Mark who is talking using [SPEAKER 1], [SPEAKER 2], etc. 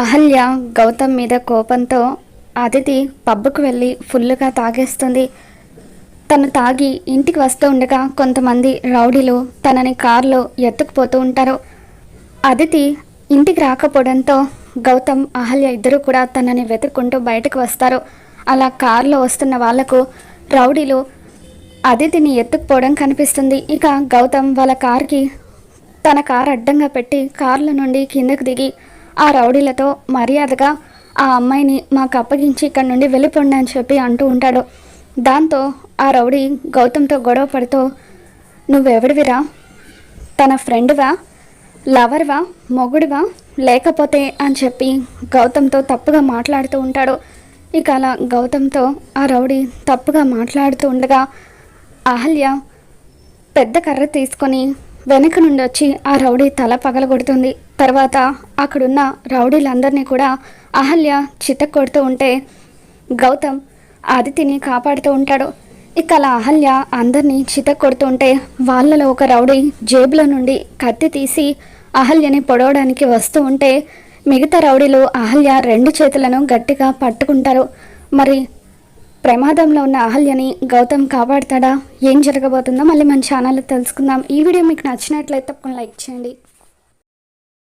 [SPEAKER 1] అహల్య గౌతమ్ మీద కోపంతో అతిథి పబ్బుకు వెళ్ళి ఫుల్లుగా తాగేస్తుంది. తను తాగి ఇంటికి వస్తూ ఉండగా కొంతమంది రౌడీలు తనని కారులో ఎత్తుకుపోతూ ఉంటారు. అదితి ఇంటికి రాకపోవడంతో గౌతమ్ అహల్య ఇద్దరు కూడా తనని వెతుక్కుంటూ బయటకు వస్తారు. అలా కారులో వస్తున్న వాళ్ళకు రౌడీలు అదితిని ఎత్తుకుపోవడం కనిపిస్తుంది. ఇక గౌతమ్ వాళ్ళ కార్కి తన కారు అడ్డంగా పెట్టి కార్ల నుండి కిందకు దిగి ఆ రౌడీలతో మర్యాదగా ఆ అమ్మాయిని మాకు అప్పగించి ఇక్కడ నుండి వెళ్ళిపోండి అని చెప్పి అంటూ ఉంటాడు. దాంతో ఆ రౌడీ గౌతమ్తో గొడవ పడుతూ నువ్వెవడివిరా? తన ఫ్రెండ్వా? లవర్వా? మొగుడివా? లేకపోతే అని చెప్పి గౌతమ్తో తప్పుగా మాట్లాడుతూ ఉంటాడు. ఇక అలా గౌతమ్తో ఆ రౌడీ తప్పుగా మాట్లాడుతూ ఉండగా అహల్య పెద్ద కర్ర తీసుకొని వెనక నుండి వచ్చి ఆ రౌడీ తల పగలగొడుతుంది. తర్వాత అక్కడున్న రౌడీలందరినీ కూడా అహల్య చిత్త కొడుతూ ఉంటే గౌతమ్ అదితిని కాపాడుతూ ఉంటాడు. ఇక అలా అహల్య అందరినీ చిత కొడుతూ ఉంటే వాళ్ళలో ఒక రౌడీ జేబులో నుండి కత్తి తీసి అహల్యని పొడవడానికి వస్తూ ఉంటే మిగతా రౌడీలు అహల్య రెండు చేతులను గట్టిగా పట్టుకుంటారు. మరి ప్రమాదంలో ఉన్న అహల్యని గౌతమ్ కాపాడుతాడా? ఏం జరగబోతుందో మళ్ళీ మన ఛానల్లో తెలుసుకుందాం. ఈ వీడియో మీకు నచ్చినట్లయితే తప్పకుండా లైక్ చేయండి.